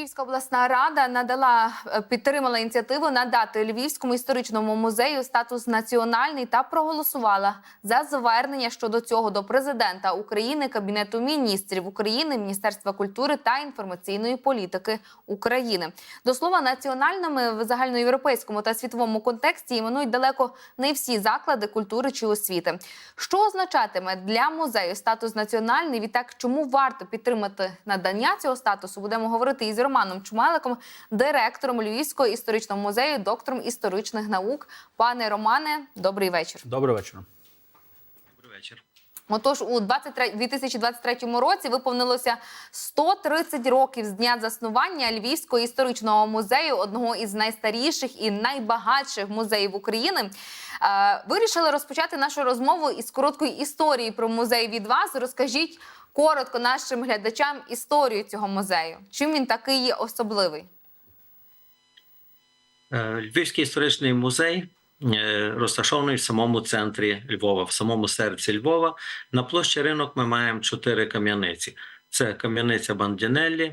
Львівська обласна рада надала е, підтримала ініціативу надати Львівському історичному музею статус національний та проголосувала за звернення щодо цього до президента України, Кабінету міністрів України, Міністерства культури та інформаційної політики України. До слова, національними в загальноєвропейському та світовому контексті іменують далеко не всі заклади культури чи освіти. Що означатиме для музею статус національний? Відтак, чому варто підтримати надання цього статусу? Будемо говорити із Романом Чумеликом, директором Львівського історичного музею, доктором історичних наук. Пане Романе, добрий вечір. Добрий вечір. Добрий вечір. Отож, у 23 2023 році виповнилося 130 років з дня заснування Львівського історичного музею, одного із найстаріших і найбагатших музеїв України. Е, Вирішили розпочати нашу розмову із короткої історії про музей від вас. Розкажіть коротко нашим глядачам історію цього музею. Чим він такий є особливий? Е, Львівський історичний музей е, розташований в самому центрі Львова, в самому серці Львова. На площі ринок ми маємо чотири кам'яниці: це кам'яниця Бандінеллі,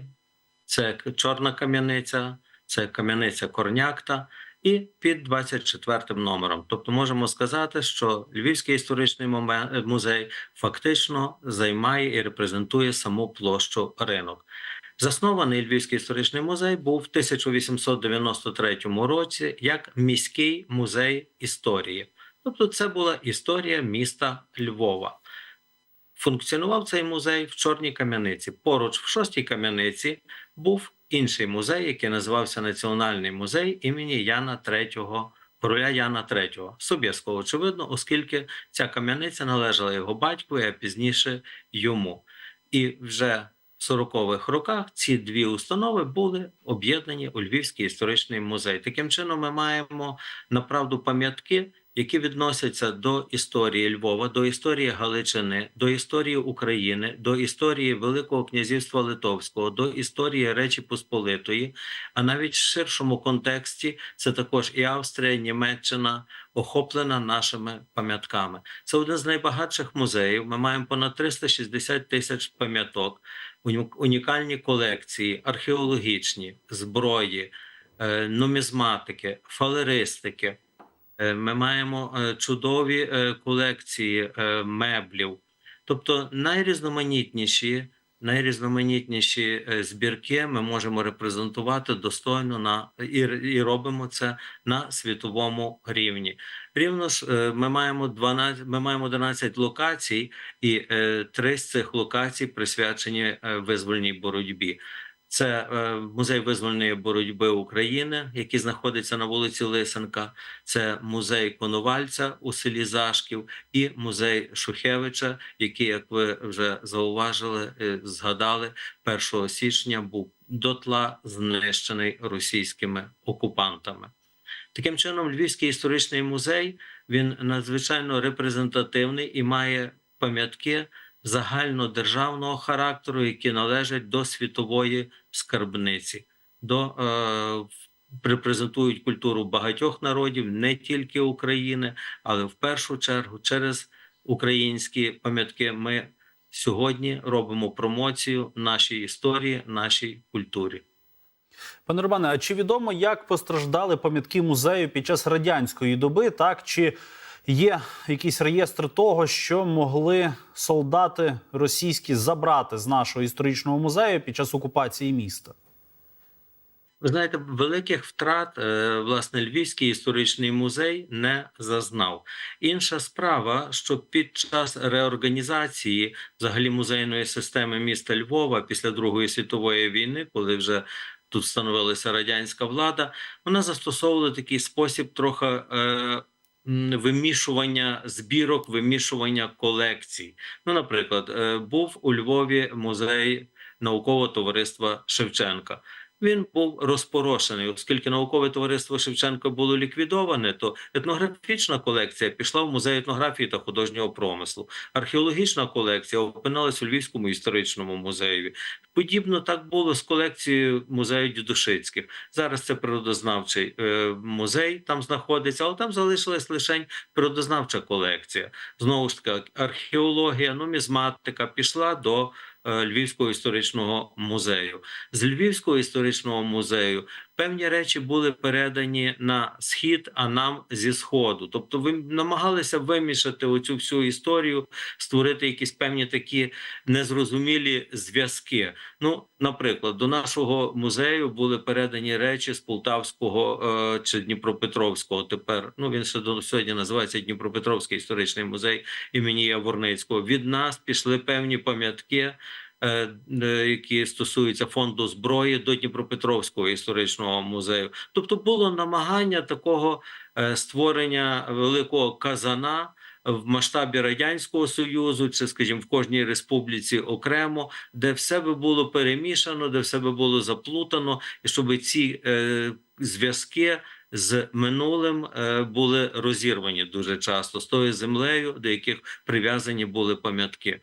це чорна кам'яниця, це кам'яниця Корнякта. І під 24 номером. Тобто можемо сказати, що Львівський історичний музей фактично займає і репрезентує саму площу ринок. Заснований Львівський історичний музей був в 1893 році як міський музей історії. Тобто, це була історія міста Львова. Функціонував цей музей в Чорній кам'яниці. Поруч в шостій кам'яниці був інший музей, який називався Національний музей імені Яна III, короля Яна III. Собєского, очевидно, оскільки ця кам'яниця належала його батькові, а пізніше йому. І вже в 40-х роках ці дві установи були об'єднані у Львівський історичний музей. Таким чином, ми маємо направду пам'ятки, які відносяться до історії Львова, до історії Галичини, до історії України, до історії Великого князівства Литовського, до історії Речі Посполитої, а навіть в ширшому контексті це також і Австрія, і Німеччина охоплена нашими пам'ятками. Це один з найбагатших музеїв. Ми маємо понад 360 тисяч пам'яток, уні- унікальні колекції, археологічні, зброї, е, нумізматики, фалеристики. Е, Ми маємо е, чудові е, колекції меблів, тобто найрізноманітніші, найрізноманітніші збірки ми можемо репрезентувати достойно на і, і робимо це на світовому рівні. Рівно ж ми маємо 12, ми маємо 11 локацій, і три з цих локацій присвячені визвольній боротьбі. Це е, музей визвольної боротьби України, який знаходиться на вулиці Лисенка. Це музей Коновальця у селі Зашків і музей Шухевича, який, як ви вже зауважили, е, згадали, 1 січня був дотла знищений російськими окупантами. Таким чином, Львівський історичний музей він надзвичайно репрезентативний і має пам'ятки загальнодержавного характеру, які належать до світової скарбниці, до е, репрезентують культуру багатьох народів, не тільки України, але в першу чергу через українські пам'ятки ми сьогодні робимо промоцію нашій історії, нашій культурі. Пане Романе, а чи відомо, як постраждали пам'ятки музею під час радянської доби? Так чи є якийсь реєстр того, що могли солдати російські забрати з нашого історичного музею під час окупації міста? Ви знаєте, великих втрат е, власне Львівський історичний музей не зазнав. Інша справа, що під час реорганізації взагалі музейної системи міста Львова після Другої світової війни, коли вже тут встановилася радянська влада, вона застосовувала такий спосіб трохи. Вимішування збірок, вимішування колекцій. Ну, наприклад, е, був у Львові музей наукового товариства Шевченка. Він був розпорошений, оскільки наукове товариство Шевченка було ліквідоване, то етнографічна колекція пішла в музей етнографії та художнього промислу. Археологічна колекція опинилась у Львівському історичному музеї. Подібно так було з колекцією музею Дідушицьких. Зараз це природознавчий е, музей там знаходиться, але там залишилась лише природознавча колекція. Знову ж таки, археологія, нумізматика пішла до Львівського історичного музею. З Львівського історичного музею певні речі були передані на схід, а нам зі сходу. Тобто, ви намагалися вимішати оцю всю історію, створити якісь певні такі незрозумілі зв'язки. Ну, наприклад, до нашого музею були передані речі з Полтавського е, чи Дніпропетровського. Тепер ну він ще до сьогодні називається Дніпропетровський історичний музей імені Яворницького. Від нас пішли певні пам'ятки. Е, е, Які стосуються фонду зброї до Дніпропетровського історичного музею, тобто було намагання такого е, створення великого казана в масштабі радянського союзу, чи, скажімо, в кожній республіці окремо, де все би було перемішано, де все би було заплутано, і щоб ці е, зв'язки з минулим е, були розірвані дуже часто з тою землею, до яких прив'язані були пам'ятки.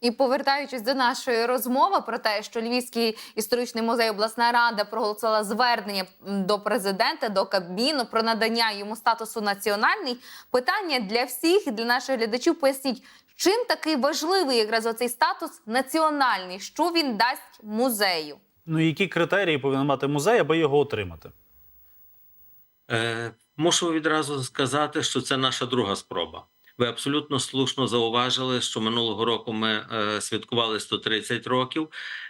І повертаючись до нашої розмови про те, що Львівський історичний музей обласна рада проголосувала звернення до президента, до Кабміну про надання йому статусу національний. Питання для всіх і для наших глядачів. Поясніть, чим такий важливий якраз оцей статус національний, що він дасть музею? Ну які критерії повинен мати музей, аби його отримати? Е, Мушу відразу сказати, що це наша друга спроба. Ви абсолютно слушно зауважили, що минулого року ми е, святкували 130 років,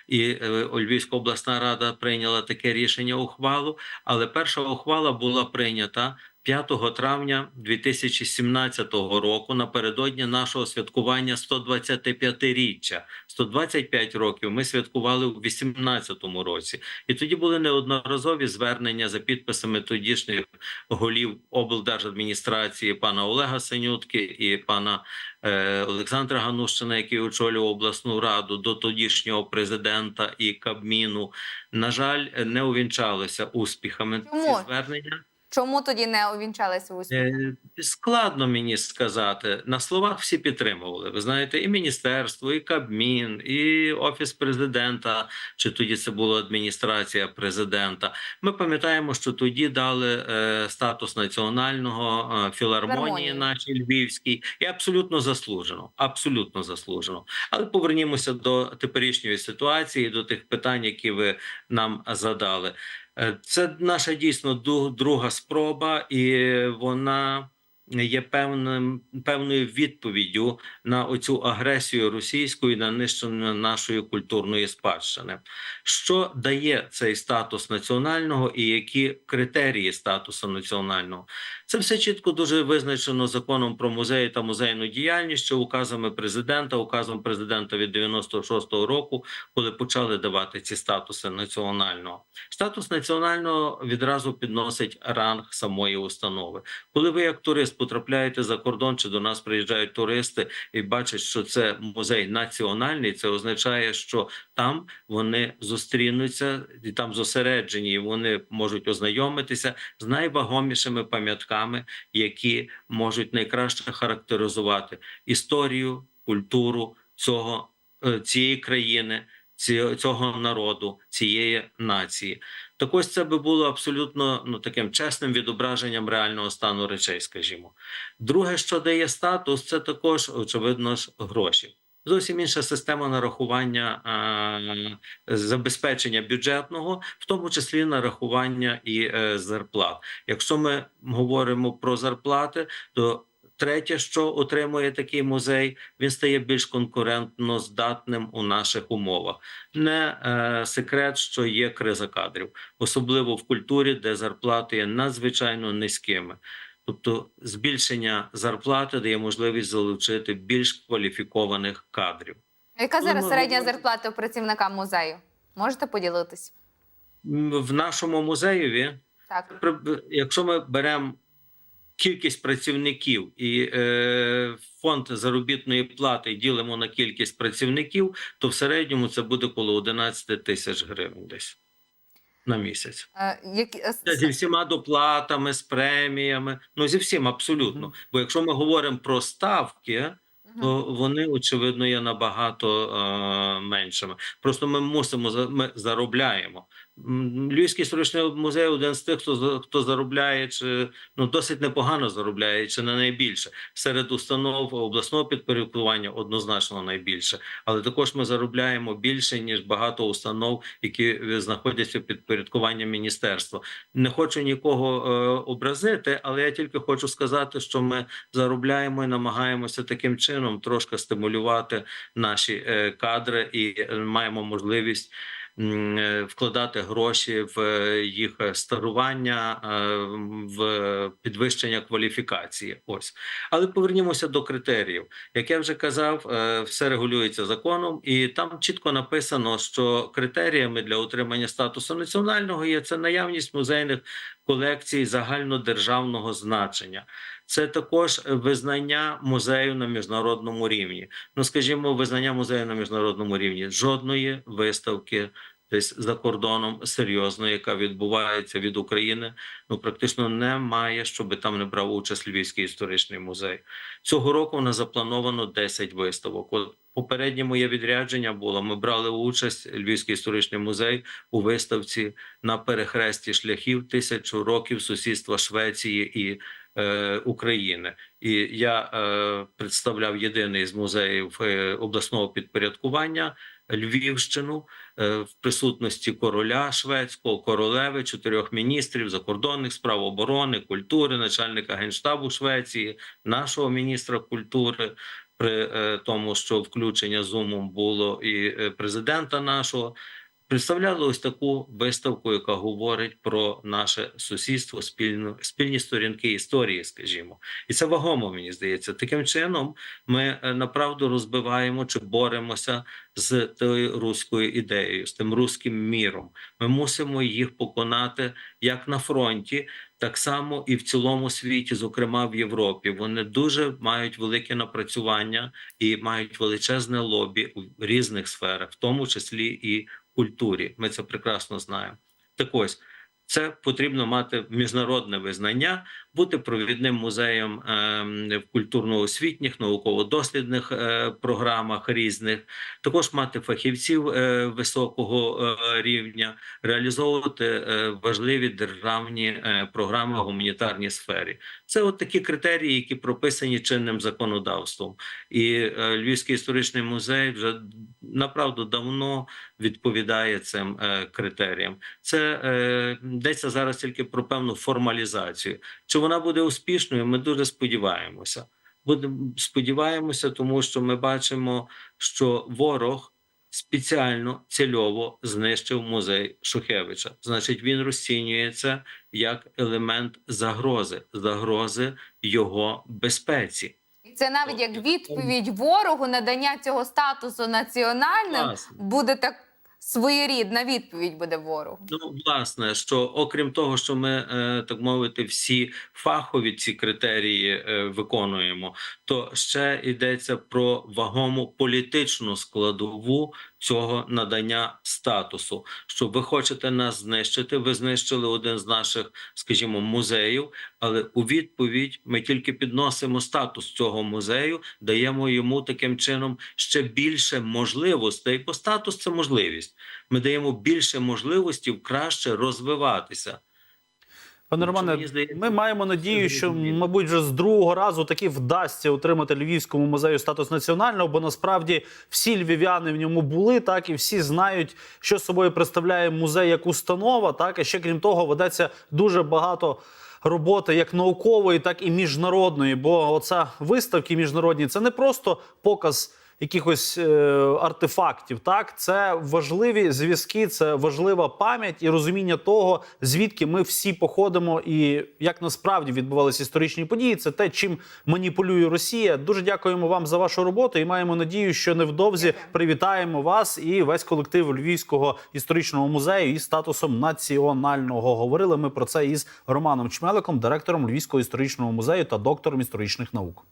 і е, Львівська обласна рада прийняла таке рішення ухвалу. Але перша ухвала була прийнята 5 травня 2017 року напередодні нашого святкування 125-річчя. 125 років ми святкували у 2018 році, і тоді були неодноразові звернення за підписами тодішніх голів облдержадміністрації пана Олега Синютки і пана е, Олександра Ганущина, який очолював обласну раду до тодішнього президента і Кабміну. На жаль, не увінчалися успіхами Чому? ці звернення. Чому тоді не увінчалися? Е, Складно мені сказати. На словах всі підтримували. Ви знаєте, і міністерство, і Кабмін, і офіс президента, чи тоді це була адміністрація президента. Ми пам'ятаємо, що тоді дали е, статус національного е, філармонії Філармонії. нашій львівській, і абсолютно заслужено. Абсолютно заслужено. Але повернімося до теперішньої ситуації, до тих питань, які ви нам задали. Е, Це наша дійсно друга спроба, і вона є певним певною відповіддю на оцю агресію російську і на нищення нашої культурної спадщини. Що дає цей статус національного і які критерії статусу національного? Це все чітко дуже визначено законом про музеї та музейну діяльність, що указами президента, указом президента від 96-го року, коли почали давати ці статуси національного. Статус національного відразу підносить ранг самої установи. Коли ви як турист потрапляєте за кордон, чи до нас приїжджають туристи і бачать, що це музей національний, це означає, що там вони зустрінуться і там зосереджені, і вони можуть ознайомитися з найвагомішими пам'ятками, які можуть найкраще характеризувати історію, культуру цього е, цієї країни, цього народу, цієї нації. Так ось це би було абсолютно ну таким чесним відображенням реального стану речей, скажімо. Друге, що дає статус, це також очевидно ж гроші. Зовсім інша система нарахування забезпечення бюджетного, в тому числі нарахування і е, зарплат. Якщо ми говоримо про зарплати, то третє, що отримує такий музей, він стає більш конкурентно здатним у наших умовах. Не е, секрет, що є криза кадрів, особливо в культурі, де зарплати є надзвичайно низькими. Тобто збільшення зарплати дає можливість залучити більш кваліфікованих кадрів. Яка зараз середня зарплата у працівника музею? Можете поділитись? В нашому музеєві Так. Якщо ми беремо кількість працівників і е, фонд заробітної плати ділимо на кількість працівників, то в середньому це буде коло 11 тисяч гривень десь на місяць. Е, які, е, зі всіма доплатами, з преміями, ну зі всім абсолютно. Мгм. Бо якщо ми говоримо про ставки, Мгм. то вони очевидно є набагато е, меншими. Просто ми мусимо ми заробляємо. Львівський історичний музей один з тих, хто хто заробляє чи ну досить непогано заробляє, чи не найбільше серед установ обласного підпорядкування однозначно найбільше, але також ми заробляємо більше ніж багато установ, які е, знаходяться в підпорядкуванні міністерства. Не хочу нікого е, образити, але я тільки хочу сказати, що ми заробляємо і намагаємося таким чином трошки стимулювати наші е, кадри і е, маємо можливість. Е, Вкладати гроші в е, їх старування, е, в підвищення кваліфікації. Ось, але повернімося до критеріїв. Як я вже казав, все регулюється законом, і там чітко написано, що критеріями для отримання статусу національного є це наявність музейних колекцій загальнодержавного значення. Це також визнання музею на міжнародному рівні. Ну, скажімо, визнання музею на міжнародному рівні жодної виставки. Десь за кордоном серйозної, яка відбувається від України, ну практично немає, щоб там не брав участь Львівський історичний музей. Цього року у нас заплановано 10 виставок. Попереднє моє відрядження було. Ми брали участь Львівський історичний музей у виставці на перехресті шляхів тисячу років сусідства Швеції і е, України. І я е, представляв єдиний з музеїв е, обласного підпорядкування Львівщину е, в присутності короля шведського, королеви, чотирьох міністрів закордонних справ оборони, культури, начальника генштабу Швеції, нашого міністра культури. При е, тому, що включення зумом було і е, президента нашого, представляли ось таку виставку, яка говорить про наше сусідство, спільну спільні сторінки історії, скажімо, і це вагомо, мені здається. Таким чином, ми е, направду розбиваємо чи боремося з тою руською ідеєю, з тим руським міром. Ми мусимо їх поконати як на фронті, так само і в цілому світі, зокрема в Європі. Вони дуже мають велике напрацювання і мають величезне лобі у різних сферах, в тому числі і культурі. Ми це прекрасно знаємо. Так ось це потрібно мати міжнародне визнання, бути провідним музеєм ем, в культурно-освітніх, науково-дослідних е, програмах різних, також мати фахівців е, високого е, рівня, реалізовувати важливі державні програми в гуманітарній сфері. Це от такі критерії, які прописані чинним законодавством. І Львівський історичний музей вже направду давно відповідає цим критеріям. Це йдеться зараз тільки про певну формалізацію. Чи вона буде успішною? Ми дуже сподіваємося. Будемо сподіваємося, тому що ми бачимо, що ворог спеціально цільово знищив музей Шухевича. Значить, він розцінює це як елемент загрози, загрози його безпеці. І це навіть як відповідь ворогу надання цього статусу національним Власне. буде так своєрідна відповідь буде ворогу. Ну, власне, що окрім того, що ми е, так мовити, всі фахові ці критерії е, виконуємо, то ще йдеться про вагому політичну складову цього надання статусу. Що ви хочете нас знищити? Ви знищили один з наших, скажімо, музеїв, але у відповідь ми тільки підносимо статус цього музею, даємо йому таким чином ще більше можливостей, бо статус це можливість. Ми даємо більше можливостей краще розвиватися. Пане Романе, ми маємо надію, що, мабуть, вже з другого разу таки вдасться отримати Львівському музею статус національного, бо насправді всі львів'яни в ньому були, так і всі знають, що собою представляє музей як установа. Так і ще крім того, ведеться дуже багато. Роботи як наукової, так і міжнародної, бо оця виставки міжнародні це не просто показ якихось е, артефактів. Так, це важливі зв'язки, це важлива пам'ять і розуміння того, звідки ми всі походимо, і як насправді відбувалися історичні події. Це те, чим маніпулює Росія. Дуже дякуємо вам за вашу роботу і маємо надію, що невдовзі привітаємо вас і весь колектив Львівського історичного музею із статусом національного. Говорили ми про це із Романом Чмеликом, директором Львівського історичного музею та доктором історичних наук.